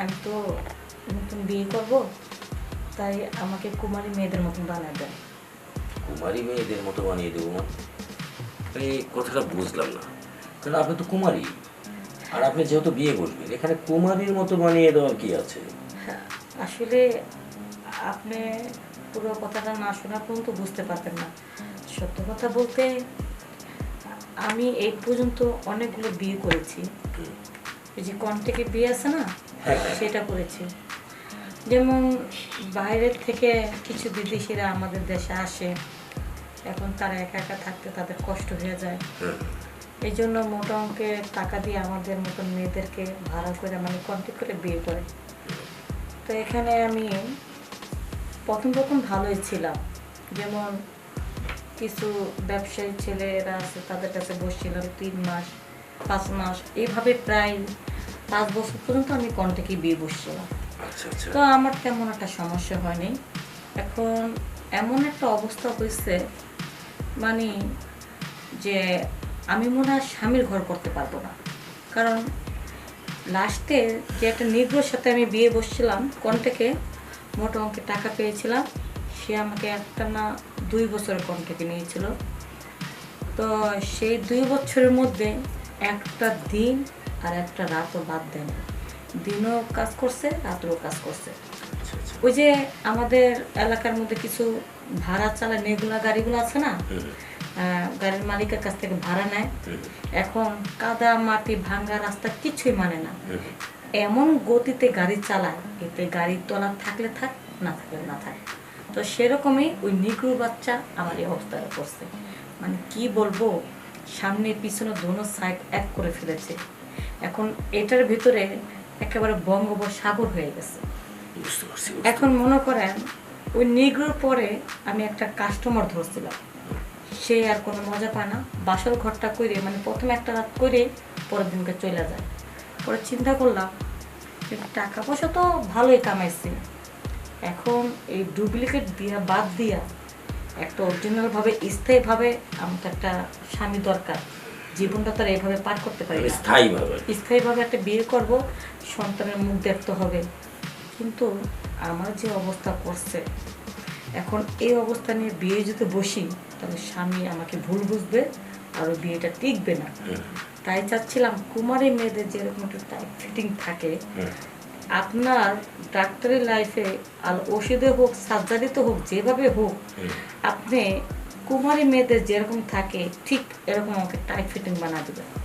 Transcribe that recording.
আমি তো নতুন বিয়ে করব তাই আমাকে কুমারী মেয়েদের মতন বানায় দেন। কুমারী মেয়েদের মতো বানিয়ে দেবো মা এই কথাটা বুঝলাম না। কারণ আপনি তো কুমারী? আর আপনি যেহেতু বিয়ে করবেন এখানে কুমারীর মতো বানিয়ে দেওয়ার কি আছে? হ্যাঁ, আসলে আপনি পুরো কথাটা না শোনা পর্যন্ত বুঝতে পারতেন না। সত্য কথা বলতে আমি এই পর্যন্ত অনেকগুলো বিয়ে করেছি। এই যে কন্টেকে বিয়ে আছে না হ্যাঁ। সেটা করেছি। যেমন বাইরের থেকে কিছু বিদেশিরা আমাদের দেশে আসে এখন তারা একা একা থাকতে তাদের কষ্ট হয়ে যায়। এই জন্য মোটা অঙ্কের টাকা দিয়ে আমাদের মতন মেয়েদেরকে ভাড়া করে মানে কন্ট্যাক্ট করে বিয়ে করে। তো এখানে আমি প্রথম প্রথম ভালোই ছিলাম। যেমন কিছু ব্যবসায়ী ছেলেরা আছে তাদের কাছে বসছিলাম তিন মাস পাঁচ মাস। এইভাবে প্রায় পাঁচ বছর পর্যন্ত আমি কন্ট্যাক্টে বিয়ে বসছিলাম। আচ্ছা আচ্ছা। তো আমার তেমন একটা সমস্যা হয়নি। এখন এমন একটা অবস্থা হয়েছে মানে যে আমি মনে হয় স্বামীর ঘর করতে পারব না। কারণ লাস্টে যে একটা নিগ্রোর সাথে আমি বিয়ে বসছিলাম কন্টেকে মোটা অঙ্কের টাকা পেয়েছিলাম সে আমাকে একটা না দুই বছরের কন্টেকে নিয়েছিল। তো সেই দুই বছরের মধ্যে একটা দিন আর একটা রাতও বাদ দেয় না দিনও কাজ করছে রাতেও কাজ করছে। ওই যে আমাদের এলাকার মধ্যে কিছু ভাড়া চালায় নেগুলা গাড়িগুলো আছে না? গাড়ির মালিকের কাছ থেকে ভাড়া নেয়। এখন কাদা মাটি ভাঙ্গা রাস্তা কিছুই মানে না। এমন গতিতে গাড়ি চালায় এতে গাড়ির তলা থাকলে থাক না থাকলে না থাক। তো সেরকমই ওই নিগ্রু বাচ্চা আমার এই অবস্থায় পড়ছে। মানে কি বলব সামনে পিছনে দোনো সাইড এক করে ফেলেছে। এখন এটার ভিতরে একেবারে বঙ্গোপসাগর হয়ে গেছে। এখন মনে করেন ওই নিগ্রোর পরে আমি একটা কাস্টমার ধরছিলাম। সে আর কোনো মজা পায় না বাসর ঘরটা করে মানে প্রথমে একটা রাত করে পরের দিনকে চলে যায়। পরে চিন্তা করলাম যে টাকা পয়সা তো ভালোই কামাইছি। এখন এই ডুপ্লিকেট দিয়া বাদ দিয়া একটা অরিজিনালভাবে স্থায়ীভাবে আমার তো একটা স্বামী দরকার। জীবনটা তার এইভাবে পার করতে পারি স্থায়ীভাবে। স্থায়ীভাবে একটা বিয়ে করব সন্তানের মুখ দেখতে হবে। কিন্তু আমার যে অবস্থা করছে এখন এই অবস্থা নিয়ে বিয়ে যদি বসি তাহলে স্বামী আমাকে ভুল বুঝবে আর ওই বিয়েটা টিকবে না। তাই চাচ্ছিলাম কুমারী মেয়েদের যেরকম একটা টাইট ফিটিং থাকে আপনার ডাক্তারি লাইফে আর ওষুধে হোক সার্জারিতে হোক যেভাবে হোক আপনি কুমারী মেয়েদের যেরকম থাকে ঠিক এরকম আমাকে টাইট ফিটিং বানা দেবেন